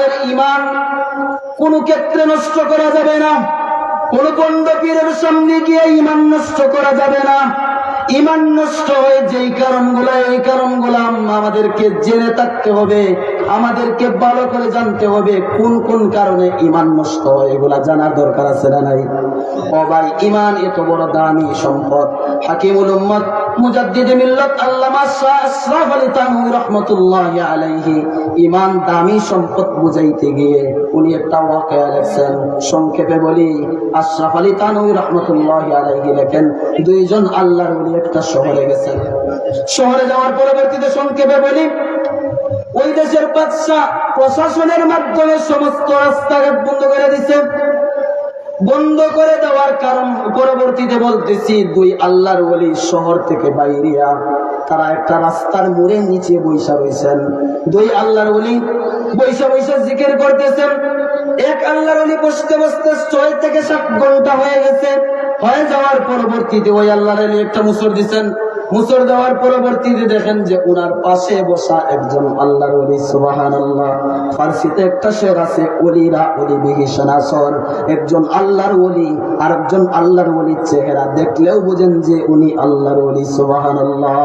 আমাদের ইমান কোনো ক্ষেত্রে নষ্ট করা যাবে না। কোন বন্ড পীরের সামনে গিয়ে ইমান নষ্ট করা যাবে না। ইমান নষ্ট হয়ে যেই কারণগুলো, এই কারণগুলো আমাদেরকে জেনে থাকতে হবে, আমাদেরকে ভালো করে জানতে হবে কোন কোন কারণে ইমান নষ্ট হয় এগুলা জানার দরকার আছে না নাই। ও ভাই ইমান এত বড় দামি সম্পদ। হাকিমুল উম্মত উনি সংক্ষেপে বলি, আশরাফ আলী তানভী রাহমাতুল্লাহি আলাইহি লেখেন, দুইজন আল্লাহর ওলি একটা শহরে গেছেন। শহরে যাওয়ার পরবর্তীতে সংক্ষেপে বলি, ওই দেশের বাদশাহ প্রশাসনের মাধ্যমে সমস্ত রাস্তাঘাট বন্ধ করে দিছে। বন্ধ করে দেওয়ার পরবর্তীতে বলতেছি, দুই আল্লাহর বলি শহর থেকে বাইরিয়া তারা একটা রাস্তার মোড়ে নিচে বৈশা রয়েছেন। দুই আল্লাহর বলি বৈশা বৈশা জিকির করতেছেন। এক আল্লাহর বলি বসতে বসতে ছয় থেকে সাত ঘণ্টা হয়ে গেছে। হয়ে যাওয়ার পরবর্তীতে ওই আল্লাহর একটা মুসর দিচ্ছেন মুসর দেওয়ার পরবর্তীতে দেখেন যে ওনার পাশে বসা একজন আল্লাহর ওলি সুবাহান আল্লাহ ফার্সিতে একটা শের আছে, ওলিরা ওলি বিহিসনাসর একজন আল্লাহর ওলি আর একজন আল্লাহর ওলির চেহারা। দেখলেও বুঝেন যে উনি আল্লাহর ওলি সুবাহান আল্লাহ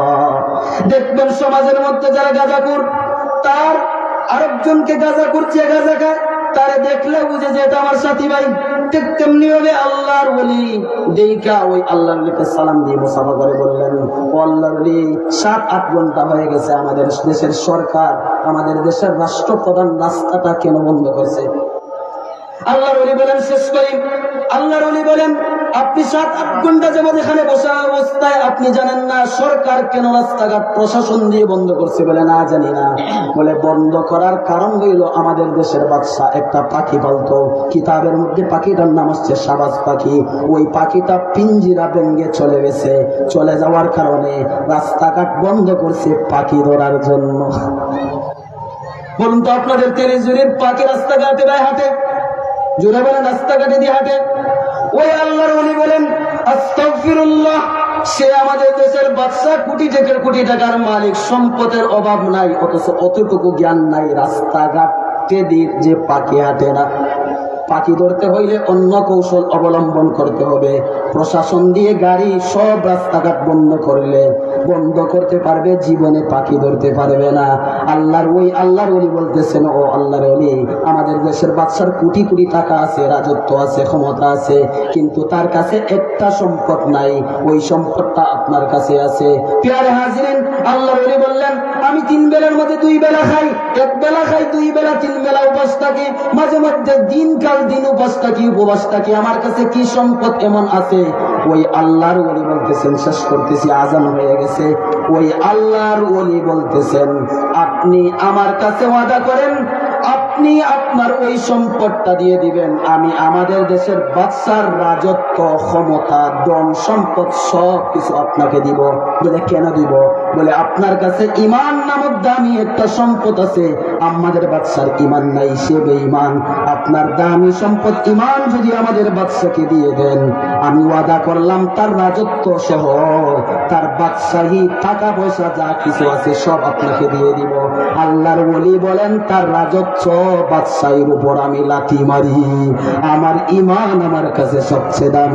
দেখবেন সমাজের মধ্যে যারা গাঁজাকুর তার আরেকজনকে গাঁজা করছে গাঁজা খায়। তারে দেখলে বুঝে যে এটা আমার সাথী ভাই। ঠিক তেমনি হবে আল্লাহর বলি দেইকা ওই আল্লাহর লিখে সালাম দিয়ে মোসাফা করে বললেন আল্লাহর বলি সাত, আট ঘণ্টা হয়ে গেছে আমাদের দেশের সরকার, আমাদের দেশের রাষ্ট্রপ্রধান রাস্তাটা কেন বন্ধ করছে? আল্লাহর অলি বলেন, শেষ করি। আল্লাহর অলি বলেন, আপনি সাত আট ঘণ্টা যেমন এখানে বসা অবস্থায় আপনি জানেন না সরকার কেন রাস্তাঘাট প্রশাসন দিয়ে বন্ধ করছে বলে না জানি না। বলে বন্ধ করার কারণ হইল আমাদের দেশের বাদশা একটা পাখি পালতো। কিতাবের মধ্যে পাখিটার নাম হচ্ছে সাবাজ পাখি। ওই পাখিটা পিঞ্জিরা ভেঙ্গে চলে গেছে। চলে যাওয়ার কারণে রাস্তাঘাট বন্ধ করছে পাখি ধরার জন্য। বলুন তো আপনাদের তেরিজুরির পাখি রাস্তাঘাটে হাঁটে? রাস্তাঘাটে দিয়ে হাঁটে। ওই আল্লাহর উনি বলেন, আস্তাগফিরুল্লাহ, সে আমাদের দেশের বাদশা কোটি কোটি টাকার মালিক। সম্পদের অভাব নাই, অথচ অতটুকু জ্ঞান নাই। রাস্তাঘাটে দিয়ে যে পাখি হাঁটে না, পাখি ধরতে হইলে অন্য কৌশল অবলম্বন করতে হবে। প্রশাসন দিয়ে গাড়ি, সব রাস্তাঘাট বন্ধ করলে, বন্ধ করতে পারবে, জীবনে পাখি ধরতে পারবে না। আল্লাহর ওই, আল্লাহর ওলি বলতেছেন, ও আল্লাহর ওলি আমাদের দেশের বাচ্চার কোটি কোটি টাকা আছে, রাজত্ব আছে, ক্ষমতা আছে, কিন্তু তার কাছে একটা সম্পদ নাই, ওই সম্পদটা আপনার কাছে আছে। ওলি বললেন, আমি তিন বেলার মধ্যে দুই বেলা খাই, এক বেলা খাই, দুই বেলা তিন বেলা উপবাস থাকি, মাঝে মধ্যে দিন কাল দিন উপবাস থাকি উপবাস থাকি, আমার কাছে কি সম্পদ এমন আছে? ওই আল্লাহর ওলি বলতেছেন, শেষ করতেছি, আজান হয়ে গেছে। ওই আল্লাহর ওলি বলতেছেন, আপনি আমার কাছে ওয়াদা করেন আপনি আপনার ওই সম্পদটা দিয়ে দিবেন। আমি আমাদের দেশের বাচ্চার রাজত্ব, ক্ষমতা, দম, সম্পদ সব কিছু আপনাকে দিব। বলে, কেন দিব? বলে, আপনার কাছে ইমান নামক দামি একটা সম্পদ আছে। আমাদের বাচ্চার ইমান নাই, সে বেঈমান। আপনার দামি সম্পদ ইমান যদি আমাদের বাচ্চাকে দিয়ে দেন, আমি ওয়াদা করলাম তার রাজত্ব সহ, তার বাদশাহী টাকা পয়সা যা কিছু আছে সব আপনাকে দিয়ে দিব। আল্লাহর বলি বলেন, তার রাজত্ব বাদশাহীর উপর আমি লাঠি মারি, আমার ইমান আমার কাছে সবচেয়ে দামি।